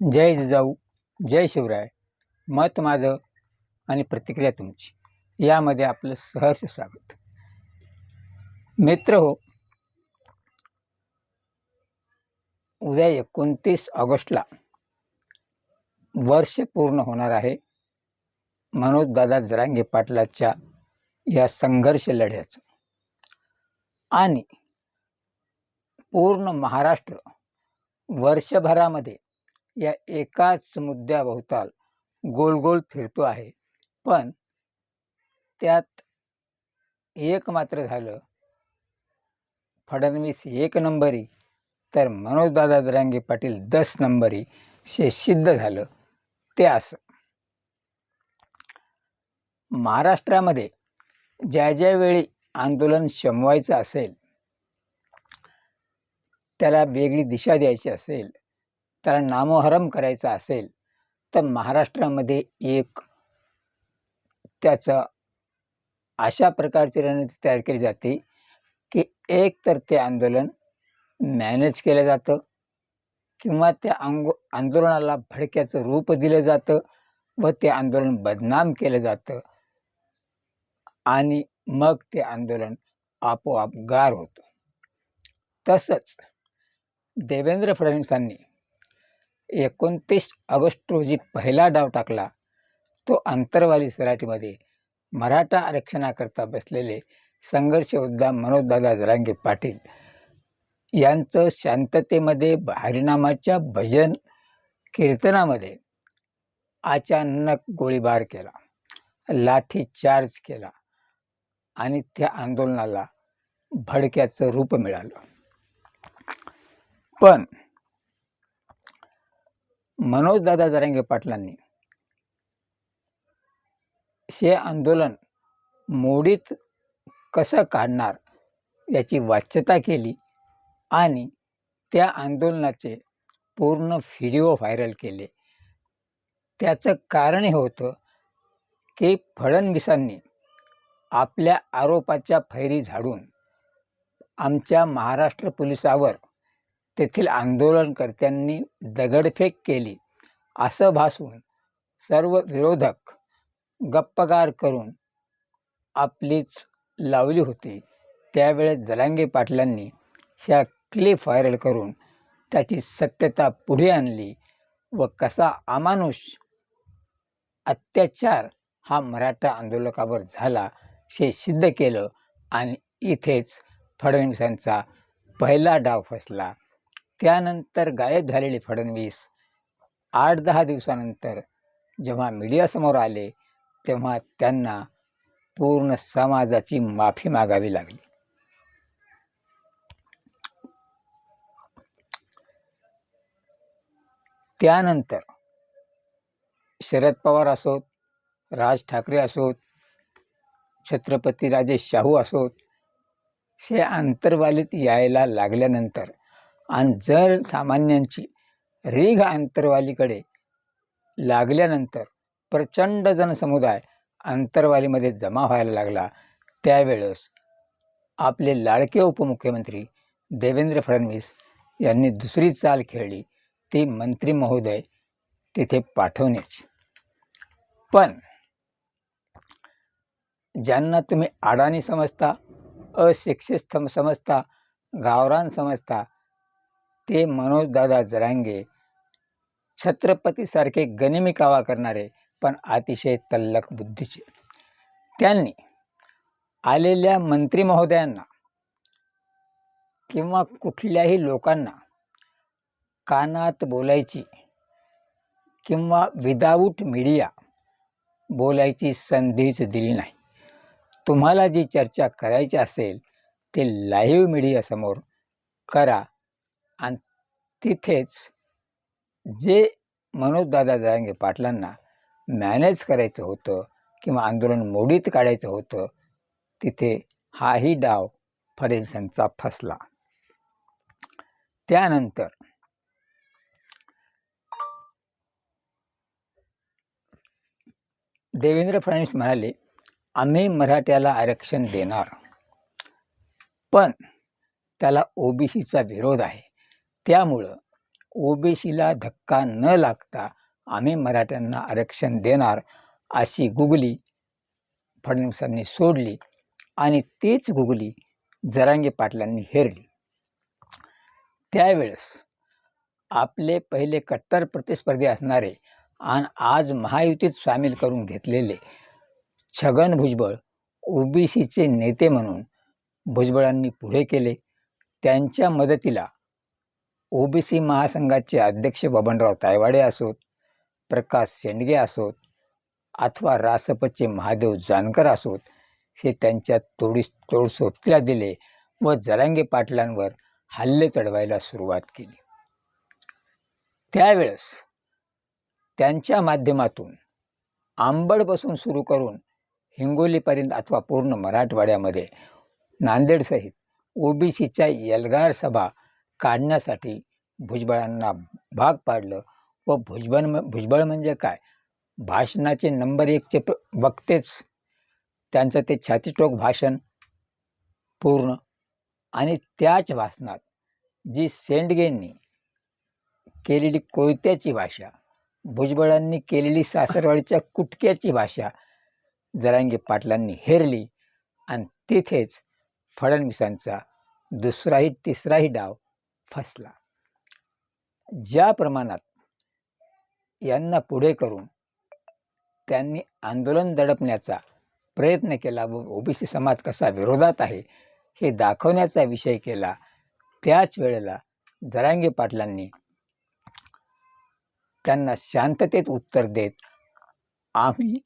जय जिजाऊ जय शिवराय. मत माझं आणि प्रतिक्रिया तुमची. यामध्ये आपलं सहर्ष स्वागत. मित्र हो उद्या एकोणतीस ऑगस्टला वर्ष पूर्ण होणार आहे. मनोजदादा जरांगे पाटलाच्या या संघर्ष लढ्याचं. आणि पूर्ण महाराष्ट्र वर्षभरामध्ये या एकाच मुद्द्याभोवताल गोल गोल फिरतो आहे. पण त्यात एक मात्र झालं. फडणवीस एक नंबरी तर मनोजदादा जरांगे पाटील दस नंबरी हे सिद्ध झालं. ते असं. महाराष्ट्रामध्ये ज्या ज्या वेळी आंदोलन शमवायचं असेल त्याला वेगळी दिशा द्यायची असेल त्याला नामोहरम करायचं असेल तर महाराष्ट्रामध्ये एक त्याचं अशा प्रकारची रणनीती तयार केली जाते की एक तर ते आंदोलन मॅनेज केलं जातं किंवा त्या अंगो आंदोलनाला भडक्याचं रूप दिलं जातं व ते आंदोलन बदनाम केलं जातं आणि मग ते आंदोलन आपोआप गार होतं. तसंच देवेंद्र फडणवीसांनी एकोणतीस ऑगस्ट रोजी पहिला डाव टाकला. तो अंतरवाली सराटीमध्ये मराठा आरक्षणाकरता बसलेले संघर्ष योद्धा मनोजदादा जरांगे पाटील यांचं शांततेमध्ये हरिनामाच्या भजन कीर्तनामध्ये अचानक गोळीबार केला लाठी चार्ज केला आणि त्या आंदोलनाला भडक्याचं रूप मिळालं. पण मनोजदादा जरांगे पाटलांनी हे आंदोलन मोडीत कसं काढणार याची वाच्यता केली आणि त्या आंदोलनाचे पूर्ण व्हिडिओ व्हायरल केले. त्याचं कारण हे होतं की फडणवीसांनी आपल्या आरोपाच्या फैरी झाडून आमच्या महाराष्ट्र पोलिसावर तेथील आंदोलनकर्त्यांनी दगडफेक केली. असं भासून सर्व विरोधक गप्पगार करून आपलीच लावली होती. त्यावेळेस जलांगे पाटलांनी ह्या क्लिप व्हायरल करून त्याची सत्यता पुढे आणली व कसा अमानुष अत्याचार हा मराठा आंदोलकावर झाला हे सिद्ध केलं आणि इथेच फडणवीसांचा पहिला डाव फसला. त्यानंतर गायब झालेले फडणवीस आठ दहा दिवसानंतर जेव्हा मीडियासमोर आले तेव्हा त्यांना पूर्ण समाजाची माफी मागावी लागली. त्यानंतर शरद पवार असोत राज ठाकरे असोत छत्रपती राजे शाहू असोत हे अंतर्वालीत यायला लागल्यानंतर आणि जर सामान्यांची रीघ अंतरवालीकडे लागल्यानंतर प्रचंड जनसमुदाय अंतरवालीमध्ये जमा व्हायला लागला त्यावेळेस आपले लाडके उपमुख्यमंत्री देवेंद्र फडणवीस यांनी दुसरी चाल खेळली ती मंत्री महोदय तिथे पाठवण्याची. पण ज्यांना तुम्ही अडाणी समजता अशिक्षित समजता गावरान समजता ते मनोजदादा जरांगे छत्रपतीसारखे गनिमी कावा करणारे पण अतिशय तल्लक बुद्धीचे. त्यांनी आलेल्या मंत्री महोदयांना किंवा कुठल्याही लोकांना कानात बोलायची किंवा विदाऊट मीडिया बोलायची संधीच दिली नाही. तुम्हाला जी चर्चा करायची असेल ते लाईव्ह मीडियासमोर करा. आणि तिथेच जे मनोजदादा जरांगे पाटलांना मॅनेज करायचं होतं किंवा आंदोलन मोडीत काढायचं होतं तिथे हाही डाव फडणवीसांचा फसला. त्यानंतर देवेंद्र फडणवीस म्हणाले आम्ही मराठ्याला आरक्षण देणार पण त्याला ओबीसीचा विरोध आहे. त्यामुळं ओबीसीला धक्का न लागता आम्ही मराठ्यांना आरक्षण देणार अशी गुगली फडणवीसांनी सोडली आणि तीच गुगली जरांगे पाटलांनी हेरली. त्यावेळेस आपले पहिले कट्टर प्रतिस्पर्धी असणारे आणि आज महायुतीत सामील करून घेतलेले छगन भुजबळ ओबीसीचे नेते म्हणून भुजबळांनी पुढे केले. त्यांच्या मदतीला ओबीसी महासंघाचे अध्यक्ष बबनराव तायवाडे असोत प्रकाश शेंडगे असोत अथवा रासपचे महादेव जानकर असोत हे त्यांच्या तोडी तोड सोबतीला दिले व जलांगे पाटलांवर हल्ले चढवायला सुरुवात केली. त्यावेळेस त्यांच्या माध्यमातून आंबडपासून सुरू करून हिंगोलीपर्यंत अथवा पूर्ण मराठवाड्यामध्ये नांदेडसहित ओबीसीच्या एल्गार सभा काढण्यासाठी भुजबळांना भाग पाडलं. व भुजबळ भुजबळ म्हणजे काय? भाषणाचे नंबर एकचे प्र वक्तेच. त्यांचं ते छातीटोक भाषण पूर्ण. आणि त्याच भाषणात जी सेंडगेंनी केलेली कोयत्याची भाषा भुजबळांनी केलेली सासरवाडीच्या कुटक्याची भाषा जरांगे पाटलांनी हेरली. आणि तिथेच फडणवीसांचा दुसराही तिसराही डाव फसला. ज्या प्रमाणात यांना पुढे करून त्यांनी आंदोलन दडपण्याचा प्रयत्न केला व ओबीसी समाज कसा विरोधात आहे हे दाखवण्याचा विषय केला त्याच वेळेला जरांगे पाटलांनी त्यांना शांततेत उत्तर देत आम्ही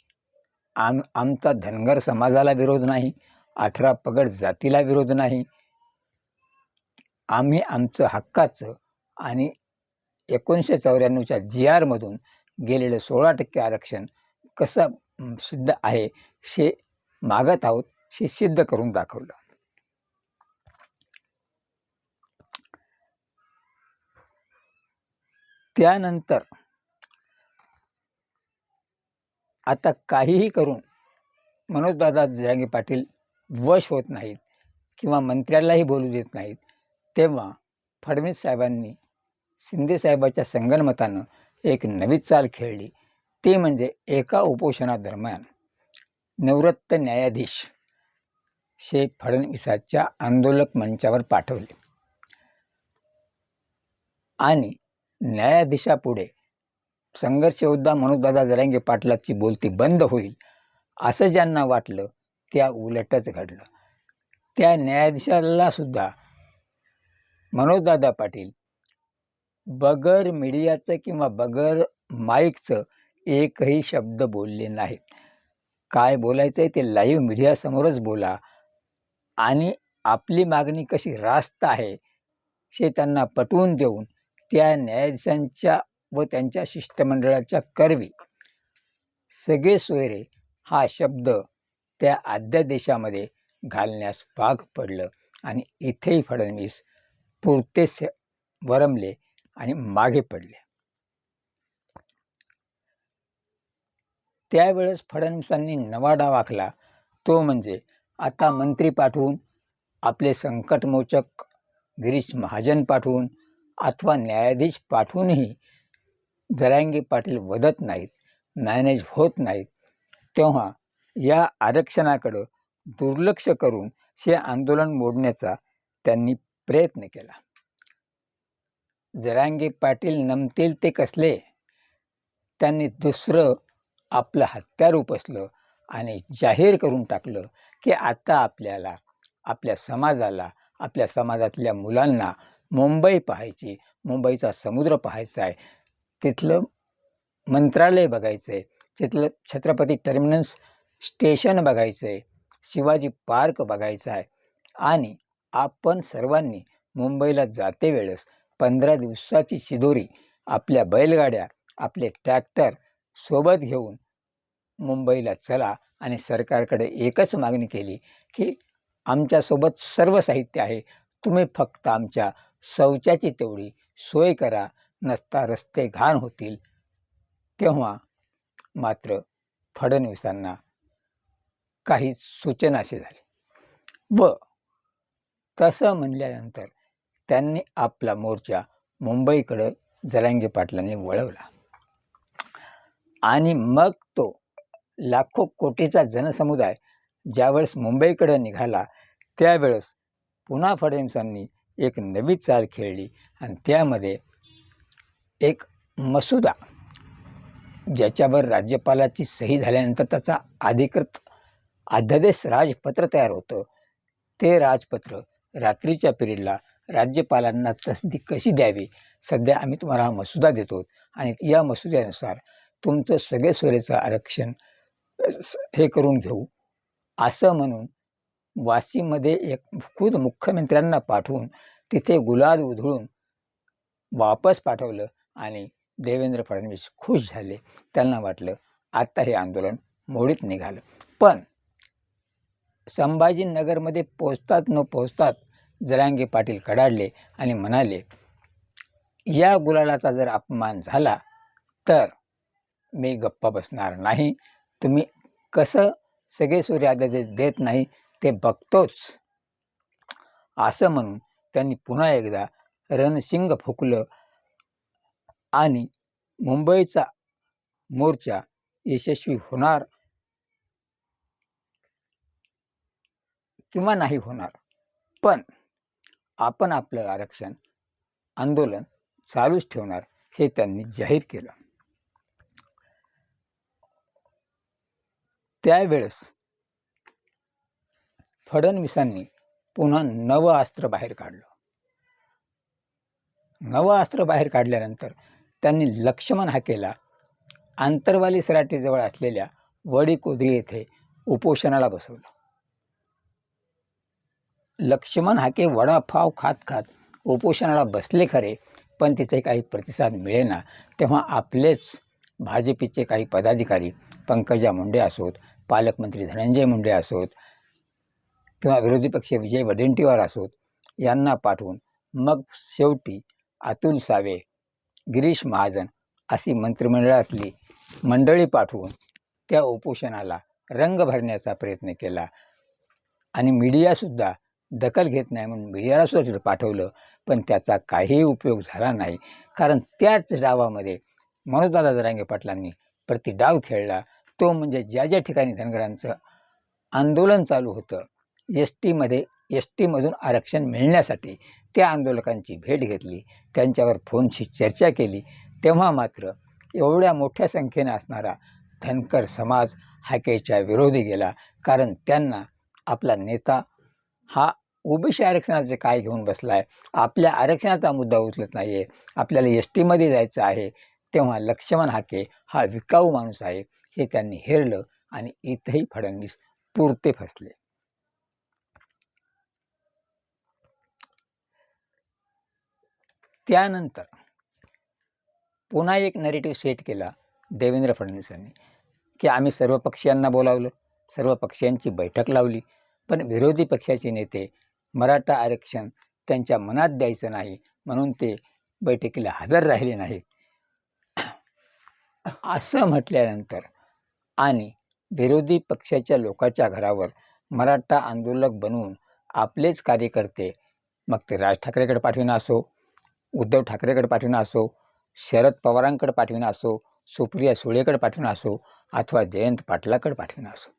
आम आमचा धनगर समाजाला विरोध नाही अठरा पगड जातीला विरोध नाही आम्ही आमचं हक्काचं आणि एकोणीसशे चौऱ्याण्णवच्या जी आरमधून गेलेलं सोळा टक्के आरक्षण कसं सिद्ध आहे हे मागत आहोत हे सिद्ध करून दाखवलं. त्यानंतर आता काहीही करून मनोजदादा जरांगे पाटील वश होत नाहीत किंवा मंत्र्यालाही बोलू देत नाहीत तेव्हा फडणवीस साहेबांनी शिंदे साहेबाच्या संगनमतानं एक नवी चाल खेळली. ती म्हणजे एका उपोषणादरम्यान निवृत्त न्यायाधीश शे फडणवीसाच्या आंदोलक मंचावर पाठवले. आणि न्यायाधीशापुढे संघर्ष योद्धा मनोजदादा जरांगे पाटलाची बोलती बंद होईल असं ज्यांना वाटलं त्या उलटच घडलं. त्या न्यायाधीशाला सुद्धा मनोजदादा पाटील बगर मीडियाचं किंवा बगर माईकचं एकही शब्द बोलले नाहीत. काय बोलायचं आहे ते लाईव्ह मीडियासमोरच बोला. आणि आपली मागणी कशी रास्त आहे हे त्यांना पटवून देऊन त्या न्यायाधीशांच्या व त्यांच्या शिष्टमंडळाच्या करवी. सगळे सोयरे हा शब्द त्या अध्यादेशामध्ये घालण्यास भाग पडलं. आणि इथेही फडणवीस पुरतेच वरमले आणि मागे पडले. त्यावेळेस फडणवीसांनी नवा डाव आखला तो म्हणजे आता मंत्री पाठवून आपले संकटमोचक गिरीश महाजन पाठवून अथवा न्यायाधीश पाठवूनही जरांगी पाटील वदत नाहीत मॅनेज होत नाहीत तेव्हा या आरक्षणाकडं दुर्लक्ष करून हे आंदोलन मोडण्याचा त्यांनी प्रयत्न केला. जरांगे पाटील नमतील ते कसले त्यांनी दुसरं आपलं हत्यार उपसलं आणि जाहीर करून टाकलं की आता आपल्याला आपल्या समाजाला आपल्या समाजातल्या मुलांना मुंबई पाहायची मुंबईचा समुद्र पाहायचा आहे. तिथलं मंत्रालय बघायचं आहे तिथलं छत्रपती टर्मिनस स्टेशन बघायचं आहे शिवाजी पार्क बघायचा आहे आणि आपण सर्वांनी मुंबईला जाते वेळेस पंधरा दिवसाची शिदोरी आपल्या बैलगाड्या आपले ट्रॅक्टर सोबत घेऊन मुंबईला चला आणि सरकारकडे एकच मागणी केली की आमच्यासोबत सर्व साहित्य आहे. तुम्ही फक्त आमच्या शौचाची तेवढी सोय करा नसता रस्ते घाण होतील. तेव्हा मात्र फडणवीसांना काही सूचनाशी झाली. व तसं म्हणल्यानंतर त्यांनी आपला मोर्चा मुंबईकडं जरांगे पाटलांनी वळवला. आणि मग तो लाखो कोटीचा जनसमुदाय ज्यावेळेस मुंबईकडे निघाला त्यावेळेस पुन्हा फडणवीसांनी एक नवी चाल खेळली आणि त्यामध्ये एक मसुदा ज्याच्यावर राज्यपालाची सही झाल्यानंतर त्याचा अधिकृत अध्यादेश राजपत्र तयार होतं ते राजपत्र रात्रीच्या पिरियडला राज्यपालांना तसदी कशी द्यावी? सध्या आम्ही तुम्हाला हा मसुदा देतो आणि या मसुद्यानुसार तुमचं सगळे स्वरेचं आरक्षण स- हे करून घेऊ. असं म्हणून वाशीमध्ये एक खुद मुख्यमंत्र्यांना पाठवून तिथे गुलाल उधळून वापस पाठवलं आणि देवेंद्र फडणवीस खुश झाले. त्यांना वाटलं आत्ता हे आंदोलन मोडीत निघालं. पण संभाजीनगरमध्ये पोचतात न पोचतात जरांगे पाटील कडाडले आणि म्हणाले या गुलालाचा जर अपमान झाला तर मी गप्पा बसणार नाही. तुम्ही कसं सगळे सूर्यादेश देत नाही ते बघतोच. असं म्हणून त्यांनी पुन्हा एकदा रणशिंग फुकलं आणि मुंबईचा मोर्चा यशस्वी होणार. किंवा नाही होणार. पण आपण आपलं आरक्षण आंदोलन चालूच ठेवणार हे त्यांनी जाहीर केलं. त्यावेळेस फडणवीसांनी पुन्हा नवं अस्त्र बाहेर काढलं. नवं अस्त्र बाहेर काढल्यानंतर त्यांनी लक्ष्मण हाकेला आंतरवाली सराटीजवळ असलेल्या वडी कोदरी येथे उपोषणाला बसवलं. लक्ष्मण हाके वडापाव खात खात उपोषणाला बसले खरे पण तिथे काही प्रतिसाद मिळेना. तेव्हा आपलेच भाजपचे काही पदाधिकारी पंकजा मुंडे असोत पालकमंत्री धनंजय मुंडे असोत किंवा विरोधी पक्ष विजय वडेंटीवार असोत यांना पाठवून मग शेवटी अतुल सावे गिरीश महाजन अशी मंत्रिमंडळातली मंडळी पाठवून त्या उपोषणाला रंग भरण्याचा प्रयत्न केला. आणि मीडियासुद्धा दखल घेत नाही म्हणून मीडियाला सुद्धा तिथं पाठवलं. पण त्याचा काहीही उपयोग झाला नाही. कारण त्याच डावामध्ये मनोजदादा जरांगे पाटलांनी प्रति डाव खेळला. तो म्हणजे ज्या ज्या ठिकाणी धनगरांचं आंदोलन चालू होतं एस टीमध्ये एस टीमधून आरक्षण मिळण्यासाठी त्या आंदोलकांची भेट घेतली. त्यांच्यावर फोनशी चर्चा केली. तेव्हा मात्र एवढ्या मोठ्या संख्येने असणारा धनकर समाज हाकेच्या विरोधी गेला. कारण त्यांना आपला नेता हा ओबीसी आरक्षणाचे काय घेऊन बसला आहे आपल्या आरक्षणाचा मुद्दा उचलत नाही आहे आपल्याला एस टीमध्ये जायचं आहे. तेव्हा लक्ष्मण हाके हा विकाऊ माणूस आहे. हे त्यांनी हेरलं आणि इथंही फडणवीस पुरते फसले. त्यानंतर पुन्हा एक नरेटिव्ह सेट केला देवेंद्र फडणवीसांनी की आम्ही सर्व पक्षीयांना बोलावलं. सर्व पक्षांची बैठक लावली. पण विरोधी पक्षाचे नेते मराठा आरक्षण त्यांच्या मनात द्यायचं नाही. म्हणून ते बैठकीला हजर राहिले नाहीत. असं म्हटल्यानंतर आणि विरोधी पक्षाच्या लोकाच्या घरावर मराठा आंदोलक बनवून आपलेच कार्यकर्ते मग ते राज ठाकरेकडे पाठविणं असो उद्धव ठाकरेकडे पाठविणं असो शरद पवारांकडे पाठविणं असो सुप्रिया सुळेकडे पाठविणं असो अथवा जयंत पाटलाकडे पाठविणं असो.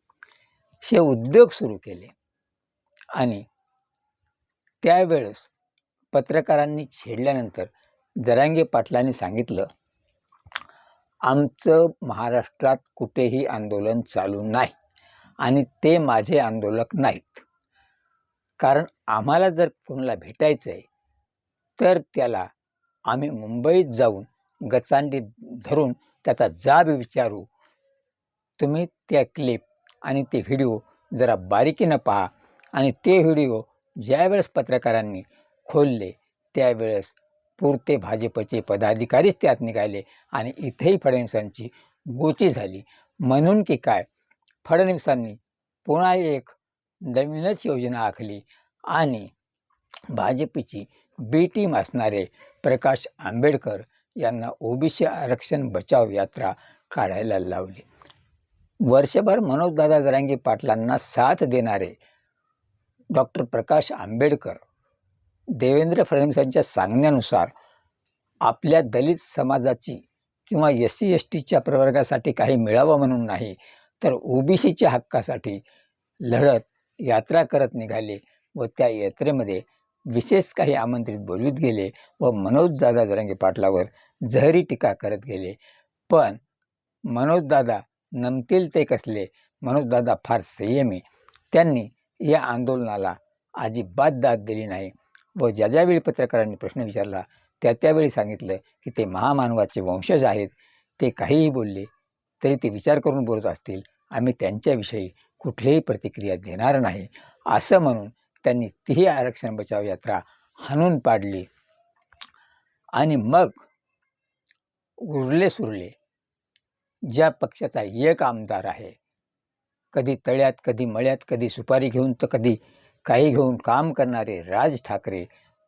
हे उद्योग सुरू केले आणि त्यावेळेस पत्रकारांनी छेडल्यानंतर जरांगे पाटलांनी सांगितलं आमचं महाराष्ट्रात कुठेही आंदोलन चालू नाही आणि ते माझे आंदोलक नाहीत. कारण आम्हाला जर कोणाला भेटायचं आहे तर त्याला आम्ही मुंबईत जाऊन गचांडी धरून त्याचा जाब विचारू. तुम्ही त्या क्लिप आणि ते व्हिडिओ जरा बारीकीनं पहा आणि ते व्हिडिओ ज्यावेळेस पत्रकारांनी खोलले त्यावेळेस पुरते भाजपचे पदाधिकारीच त्यात निघाले आणि इथेही फडणवीसांची गोची झाली. म्हणून की काय? फडणवीसांनी पुन्हा एक नवीनच योजना आखली आणि भाजपची बी टीम असणारे प्रकाश आंबेडकर यांना ओबीसी आरक्षण बचाव यात्रा काढायला लावली. वर्षभर मनोजदादा जरांगी पाटलांना साथ देणारे डॉक्टर प्रकाश आंबेडकर देवेंद्र फडणवीसांच्या सांगण्यानुसार आपल्या दलित समाजाची किंवा एस सी एस टीच्या प्रवर्गासाठी काही मिळावं म्हणून नाही तर ओबीसीच्या हक्कासाठी लढत यात्रा करत निघाले व त्या यात्रेमध्ये विशेष काही आमंत्रित बोलवीत गेले व मनोजदादा जरांगे पाटलावर जहरी टीका करत गेले. पण मनोजदादा नमतील ते कसले? मनोजदादा फार संयमी. त्यांनी या आंदोलनाला अजिबात दाद दिली नाही व ज्या ज्यावेळी पत्रकारांनी प्रश्न विचारला त्या त्यावेळी सांगितलं की ते महामानवाचे वंशज आहेत ते काहीही बोलले तरी ते विचार करून बोलत असतील आम्ही त्यांच्याविषयी कुठलीही प्रतिक्रिया देणार नाही असं म्हणून त्यांनी तीही आरक्षण बचाव यात्रा हाणून पाडली. आणि मग उरले सुरले ज्या पक्षाचा एक आमदार आहे कधी तळ्यात कधी मळ्यात कधी सुपारी घेऊन तर कधी काही घेऊन काम करणारे राज ठाकरे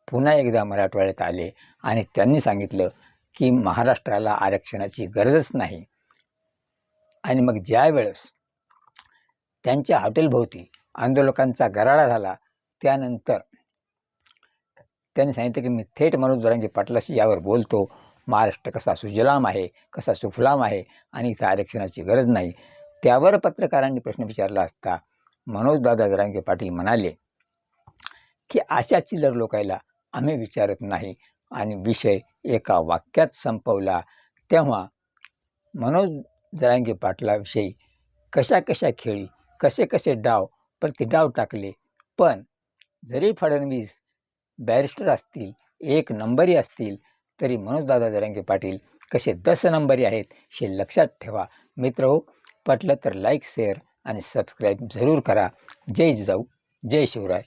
पुन्हा एकदा मराठवाड्यात आले आणि त्यांनी सांगितलं की महाराष्ट्राला आरक्षणाची गरजच नाही. आणि मग ज्यावेळेस त्यांच्या हॉटेलभोवती आंदोलकांचा गराडा झाला त्यानंतर त्यांनी सांगितलं की मी थेट मनोज जरांगे पाटलाशी यावर बोलतो महाराष्ट्र कसा सुजलाम आहे कसा सुफलाम आहे आणि इथं आरक्षणाची गरज नाही. त्यावर पत्रकारांनी प्रश्न विचारला असता मनोजदादा जरांगे पाटील म्हणाले की अशा चिल्लर लोकायला आम्ही विचारत नाही. आणि विषय एका वाक्यात संपवला तेव्हा मनोज जरांगे पाटलाविषयी कशा कशा खेळी कसे कसे डाव प्रति डाव टाकले. पण जरी फडणवीस बॅरिस्टर असतील एक नंबरी असतील तरी मनोजदादा जरांगे पाटील कसे दस नंबरी आहेत हे लक्षात ठेवा. मित्र हो पटलं तर लाईक शेअर आणि सबस्क्राईब जरूर करा. जय जिजाऊ जय शिवराय.